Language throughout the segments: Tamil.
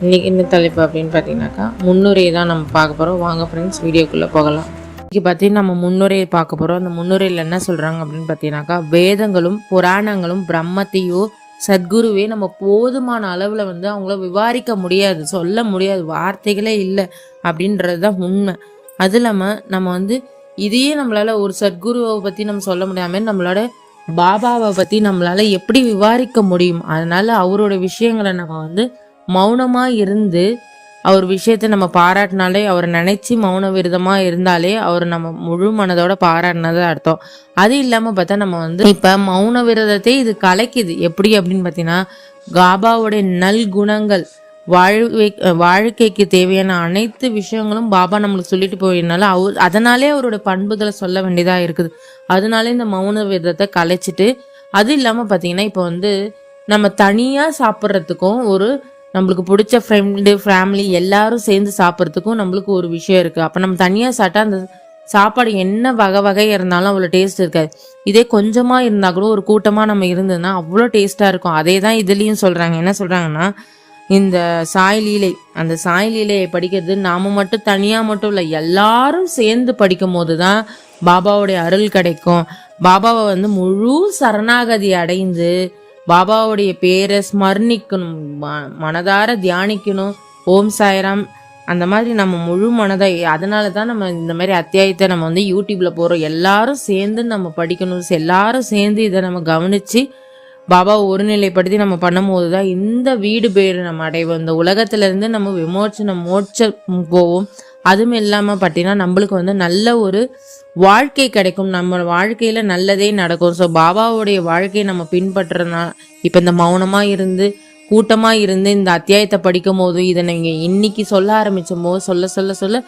இன்றைக்கி என்ன தலைப்பு அப்படின்னு பார்த்தீங்கன்னாக்கா முன்னுரையை தான் நம்ம பார்க்க போகிறோம் வாங்க ஃப்ரெண்ட்ஸ் வீடியோக்குள்ளே போகலாம். இன்றைக்கி பார்த்தீங்கன்னா நம்ம முன்னுரையை பார்க்க போகிறோம் அந்த முன்னுரையில் என்ன சொல்கிறாங்க அப்படின்னு பார்த்தீங்கன்னாக்கா வேதங்களும் புராணங்களும் பிரம்மத்தையோ சத்குருவே நம்ம போதுமான அளவில் வந்து அவங்கள விவாரிக்க முடியாது சொல்ல முடியாது வார்த்தைகளே இல்லை அப்படின்றது தான் உண்மை. அது இல்லாமல் நம்ம வந்து இதையே நம்மளால் ஒரு சத்குருவை பற்றி நம்ம சொல்ல முடியாமல் நம்மளோட பாபாவை பற்றி நம்மளால் எப்படி விவாரிக்க முடியும்? அதனால் அவரோட விஷயங்களை நம்ம வந்து மௌனமாக இருந்து அவர் விஷயத்தை நம்ம பாராட்டினாலே அவரை நினைச்சு மௌன விரதமாக இருந்தாலே அவர் நம்ம முழு மனதோட பாராட்டினது அர்த்தம். அது இல்லாமல் பார்த்தா நம்ம வந்து இப்போ மௌன விரதத்தை இது கலைக்குது. எப்படி அப்படின்னு பார்த்தீங்கன்னா காபாவுடைய நல்குணங்கள் வாழ்வை வாழ்க்கைக்கு தேவையான அனைத்து விஷயங்களும் பாபா நம்மளுக்கு சொல்லிட்டு போயிருந்தாலும் அவர் அதனாலே அவரோட பண்புகளை சொல்ல வேண்டியதாக இருக்குது. அதனாலே இந்த மௌன விரதத்தை கலைச்சிட்டு அது இல்லாமல் பார்த்தீங்கன்னா இப்போ வந்து நம்ம தனியாக சாப்பிட்றதுக்கும் ஒரு நம்மளுக்கு பிடிச்ச ஃப்ரெண்டு ஃபேமிலி எல்லாரும் சேர்ந்து சாப்பிட்றதுக்கும் நம்மளுக்கு ஒரு விஷயம் இருக்குது அப்போ நம்ம தனியாக சாப்பிட்டா அந்த சாப்பாடு என்ன வகை வகையாக இருந்தாலும் அவ்வளோ டேஸ்ட் இருக்காது. இதே கொஞ்சமாக இருந்தால் கூட ஒரு கூட்டமாக நம்ம இருந்ததுன்னா அவ்வளோ டேஸ்ட்டாக இருக்கும். அதே தான் இதுலேயும் சொல்கிறாங்க என்ன சொல்கிறாங்கன்னா இந்த சாய் லீலை அந்த சாய் லீலையை படிக்கிறது நாம மட்டும் தனியாக மட்டும் இல்லை எல்லாரும் சேர்ந்து படிக்கும் போது தான் பாபாவுடைய அருள் கிடைக்கும். பாபாவை வந்து முழு சரணாகதி அடைந்து பாபாவுடைய பேரை ஸ்மரணிக்கணும் ம- மனதார தியானிக்கணும். ஓம் சாய்ராம். அந்த மாதிரி நம்ம முழு மனதை அதனால தான் நம்ம இந்த மாதிரி அத்தியாயத்தை நம்ம வந்து யூடியூப்பில் போகிறோம் எல்லாரும் சேர்ந்து நம்ம படிக்கணும். எல்லாரும் சேர்ந்து இதை நம்ம கவனித்து பாபா ஒருநிலைப்படுத்தி நம்ம பண்ணும்போது தான் இந்த வீடு பேர் நம்ம அடைவோம். இந்த உலகத்துலேருந்து நம்ம விமோச்சனம் மோட்சம் போவோம். அதுவும் இல்லாமல் பார்த்தீங்கன்னா நம்மளுக்கு வந்து நல்ல ஒரு வாழ்க்கை கிடைக்கும். நம்ம வாழ்க்கையில நல்லதே நடக்கும். ஸோ பாபாவுடைய வாழ்க்கையை நம்ம பின்பற்றுறதுனா இப்போ இந்த மௌனமா இருந்து கூட்டமா இருந்து இந்த அத்தியாயத்தை படிக்கும் போது இதை நீங்க இன்னைக்கு சொல்ல ஆரம்பிச்சும் போது சொல்ல சொல்ல சொல்ல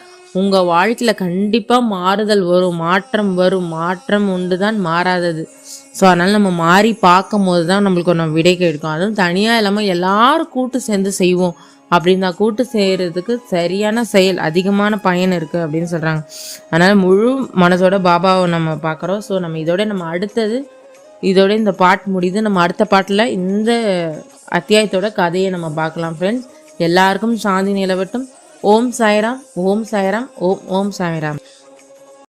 உங்க வாழ்க்கையில கண்டிப்பா மாறுதல் வரும். மாற்றம் வரும். மாற்றம் உண்டு தான் மாறாதது. ஸோ அதனால நம்ம மாறி பார்க்கும் போது தான் நம்மளுக்கு ஒன்று விடை கிடைக்கும். அதுவும் தனியாக இல்லாமல் எல்லாரும் கூட்டு சேர்ந்து செய்வோம். அப்படின்னா கூட்டு செய்கிறதுக்கு சரியான செயல் அதிகமான பயன் இருக்குது அப்படின்னு சொல்கிறாங்க அதனால் முழு மனசோட பாபாவை நம்ம பார்க்குறோம். ஸோ நம்ம இதோட நம்ம அடுத்தது இதோட இந்த பாட் முடியுது. நம்ம அடுத்த பாட்டில் இந்த அத்தியாயத்தோட கதையை நம்ம பார்க்கலாம் ஃப்ரெண்ட்ஸ் எல்லாருக்கும் சாந்தி நிலவட்டும். ஓம் சாய்ராம் ஓம் சாய்ராம் ஓம் ஓம் சாய்ராம்.